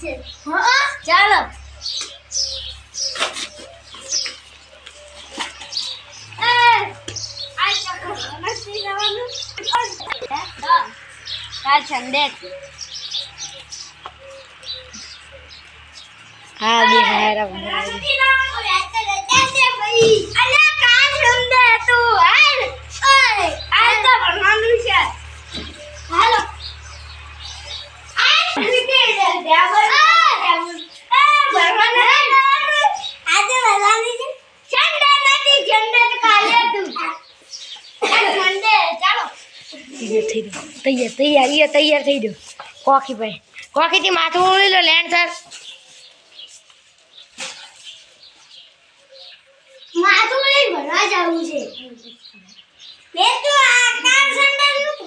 છે. હા ચાલો. હા? બે હારા અલ્યા, કાલ સંડે હતું. હાલ. ઓય, આજ તો ભણવાનું છે. હાલો. આજ ક્રિકેટ છે. ત્યાં ભણવાનું. એ, ભણવાનું નથી. આજે ભણવાનું છે. સંડે નથી, સંડે તો કાલે હતું. આજ સંડે, ચાલો તૈયાર થઈ દો તૈયાર તૈયાર એ તૈયાર થઈ દો કોખી ભાઈ. કોખીથી માથું ઉડી લો લેન્ડ સર. માથું લઈ ભણવા જવું છે. મેં તો આ કામ સંડાવ્યું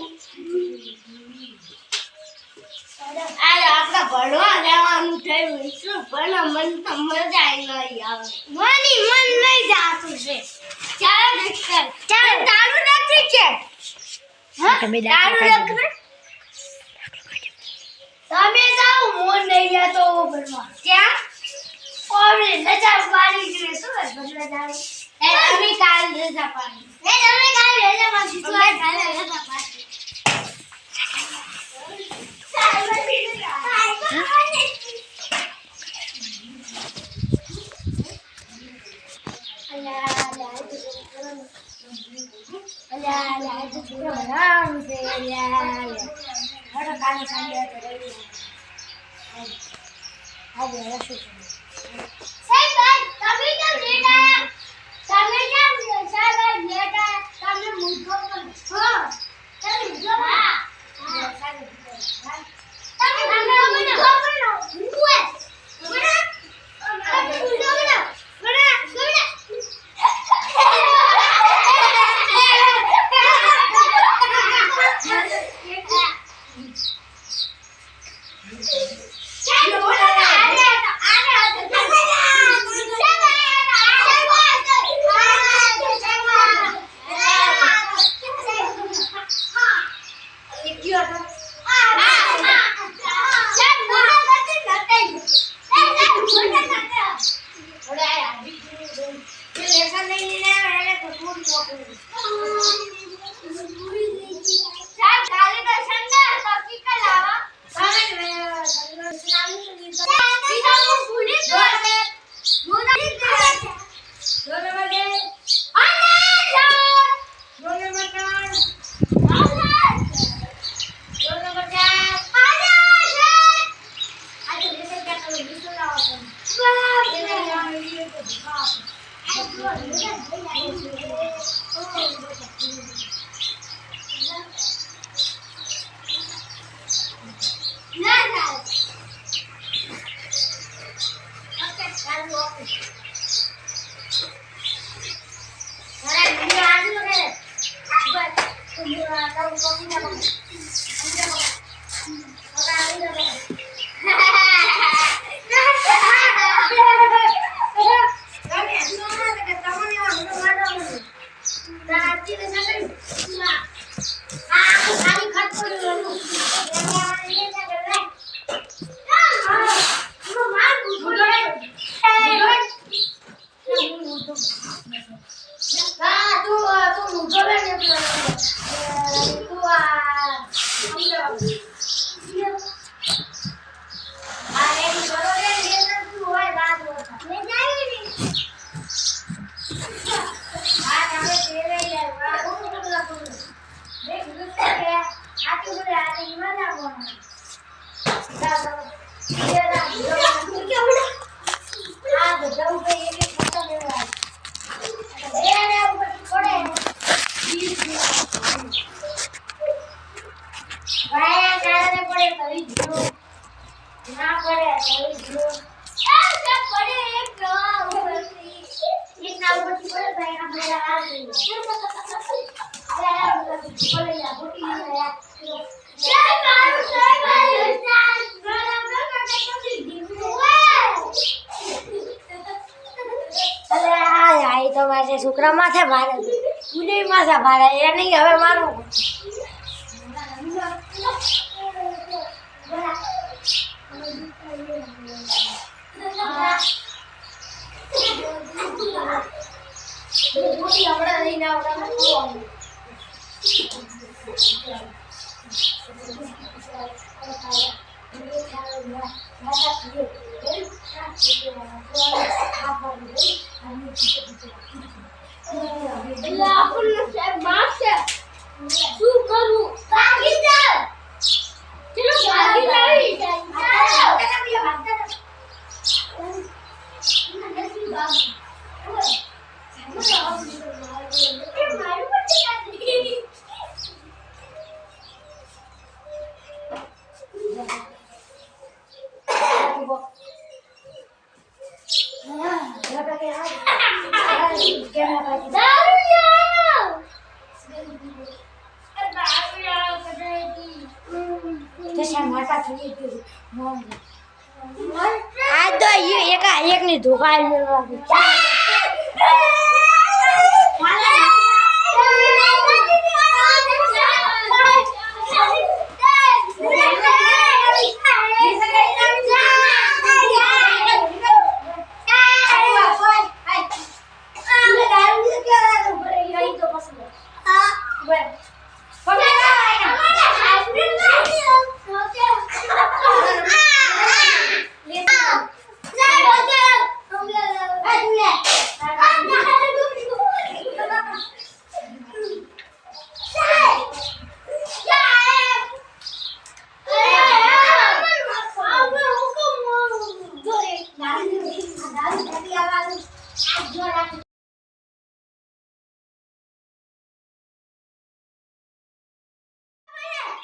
આપણે ભણવા જવાનું થયું શું પણ મન તો મજા નહીં આવે. મની મન નહીં જાતું છે. ચાલો હા તમે દાખલા. તમે જાઓ મોન નહીં જતો ભણવા ક્યાં? ઓરે રજા પાડી શું બદલા જાવ એ તમે કાલ રજા પાડી. એ તમે કાલ રજા પાડી તું આ કાલે રજા પાડી. સાહેબ ના ના ઓકે ચાલુ ઓફિસ અરે વિડિયો આજુ કરે બસ તું આ તારું કોપી ના બને સમજે બને હવે આવી ગયો હા તું તું મૂકો ને તું આ અરે બરોબર એ શું હોય વાત હોતા મે જાવી ની આ તમે તેરે યાર આ કોણ બોલા કોણ દેખ દુસરે કે આ તું બોલે આ તો ઈમાં ના બોલ આ બધા ઉપર એક એક ફોટો લેવા એ ને ઉપર પડે ભાઈ કારણે પડે કરી દીધું ના પડે કરી દીધું આ સબ પડે એક ઉપરથી એક ના ઉપરથી પડે ભાઈ ના પડે આ થઈ અરે આ ઉપરથી પડે યા ગોટી ના યા જય મારું જય મારું બરાબર માટે કરી દીધું અરે આ આઈ તો મારે છોકરા માથે ભારે ઉદય માથે ભારે એ નહીં હવે મારું બરાબર મોટી હમણાં લઈને આવતા નથી એટલે આપણને સાહેબ મારશે શું કરવું ભાગી જા ચલો ભાગી જાવી આ તો એક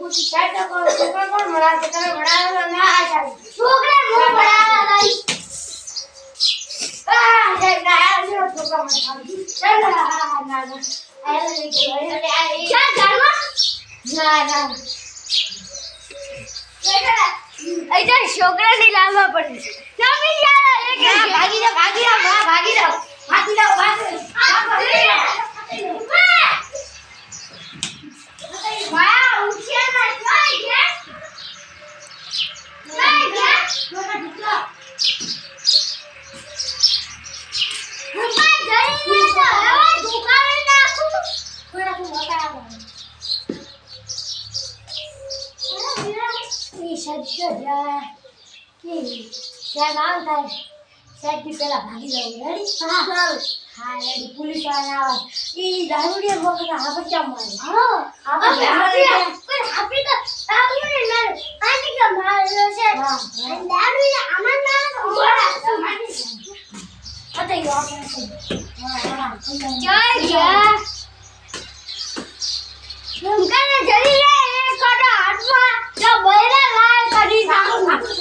ની ધોકાઈ મેળવા છોકરાની લાવવા પડે તમે યાર એક ભાગી જાઓ ભાગી જાઓ ભાગી જાઓ ભાગી જાઓ ભાગી વાહ ભાગી જાવ રેડી હા. હા રેડી પોલીસવાળા આવે. ઈ દારૂડિયા વખત આ બચ્ચા મારે હા આપણે આપણે પણ આપણે તો દારૂને માર. આની કે માર્યો છે. દારૂને આમાં ના ઓળા પતાઈ ગયો આપણે હા જય.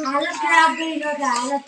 Alat kerabin udah alat.